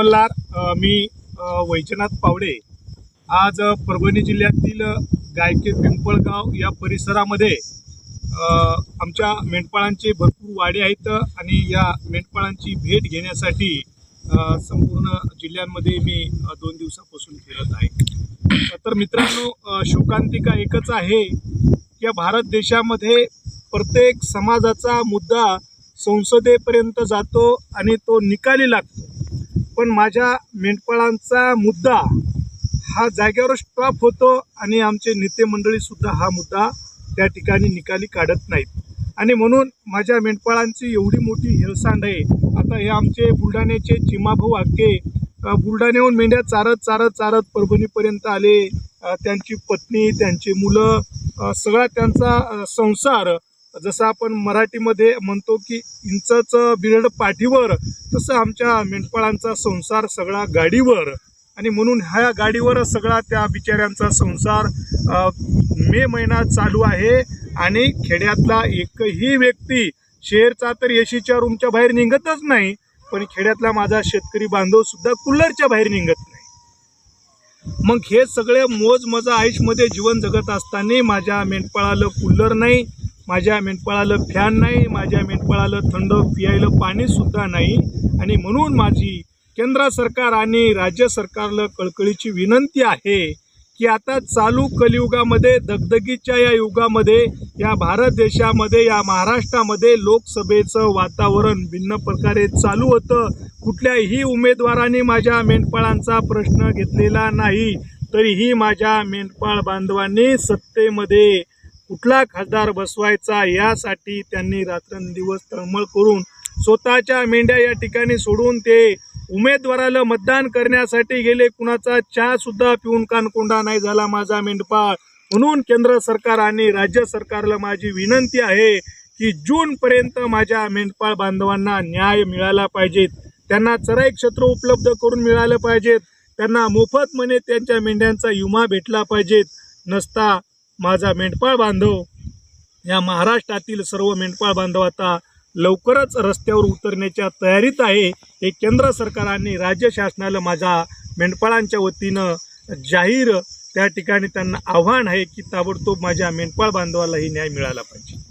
मल्हार मी वैजनाथ पावडे आज परभणी जिल्ह्यातील गायके पिंपळगाव या परिसरामध्ये आमच्या मेंढपाळांचे भरपूर वाडे आहेत आणि या मेंढपाळांची भेट घेण्यासाठी संपूर्ण जिल्ह्यांमध्ये मी दोन दिवसापासून फिरत आहे. तर मित्रांनो शोकांतिका एकच आहे की या भारत देशामध्ये प्रत्येक समाजाचा मुद्दा संसदेपर्यंत जातो आणि तो निकाली लागतो. पण माझ्या मेंढपाळांचा मुद्दा हा जागेवर स्टॉप होतो आणि आमचे नेते मंडळीसुद्धा हा मुद्दा त्या ठिकाणी निकाली काढत नाहीत. आणि म्हणून माझ्या मेंढपाळांची एवढी मोठी हेळसांड आहे. आता हे आमचे बुलढाण्याचे चिमाभाऊ आके बुलढाण्याहून मेंढ्या चारत चारत चारत परभणीपर्यंत आले. त्यांची पत्नी त्यांची मुलं सगळा त्यांचा संसार जसं आपण मराठीमध्ये म्हणतो की इंचाचं बिरड पाठीवर तसं आमच्या मेंढपाळांचा संसार सगळा गाडीवर. आणि म्हणून ह्या गाडीवर सगळा त्या बिचाऱ्यांचा संसार मे महिना चालू आहे आणि खेड्यातला एकही व्यक्ती शेरचा तर येशीच्या रूमच्या बाहेर निघतच नाही पण खेड्यातला माझा शेतकरी बांधव सुद्धा कुल्लरच्या बाहेर निघत नाही. मग हे सगळे मोज मजा आयुषमध्ये जीवन जगत असताना माझ्या मेंढपाळाला कूलर नाही माझ्या मेंढपाळाला फॅन नाही माझ्या मेंढपाळाला थंड पियायला पाणीसुद्धा नाही. आणि म्हणून माझी केंद्र सरकार आणि राज्य सरकारला कळकळीची विनंती आहे की आता चालू कलियुगामध्ये दगदगीच्या या युगामध्ये या भारत देशामध्ये या महाराष्ट्रामध्ये लोकसभेचं वातावरण भिन्न प्रकारे चालू होतं. कुठल्याही उमेदवाराने माझ्या मेंढपाळांचा प्रश्न घेतलेला नाही. तरीही माझ्या मेंढपाळ बांधवांनी सत्तेमध्ये कुठला खासदार बसवायचा यासाठी त्यांनी रात्रंदिवस तळमळ करून स्वतःच्या मेंढ्या या ठिकाणी सोडून ते उमेदवाराला मतदान करण्यासाठी गेले. कुणाचा चहा सुद्धा पिऊन कानकोंडा नाही झाला माझा मेंढपाळ. म्हणून केंद्र सरकार आणि राज्य सरकारला माझी विनंती आहे की जूनपर्यंत माझ्या मेंढपाळ बांधवांना न्याय मिळाला पाहिजेत त्यांना चराई क्षेत्र उपलब्ध करून मिळालं पाहिजेत त्यांना मोफत म्हणे त्यांच्या मेंढ्यांचा विमा भेटला पाहिजेत नसता माझा मेंढपाळ बांधव. या महाराष्ट्रातील सर्व मेंढपाळ बांधव आता लवकरच रस्त्यावर उतरण्याच्या तयारीत आहे. हे केंद्र सरकाराने राज्य शासनाला माझ्या मेंढपाळांच्या वतीनं जाहीर. त्या ठिकाणी त्यांना आव्हान आहे की ताबडतोब माझ्या मेंढपाळ बांधवालाही न्याय मिळाला पाहिजे.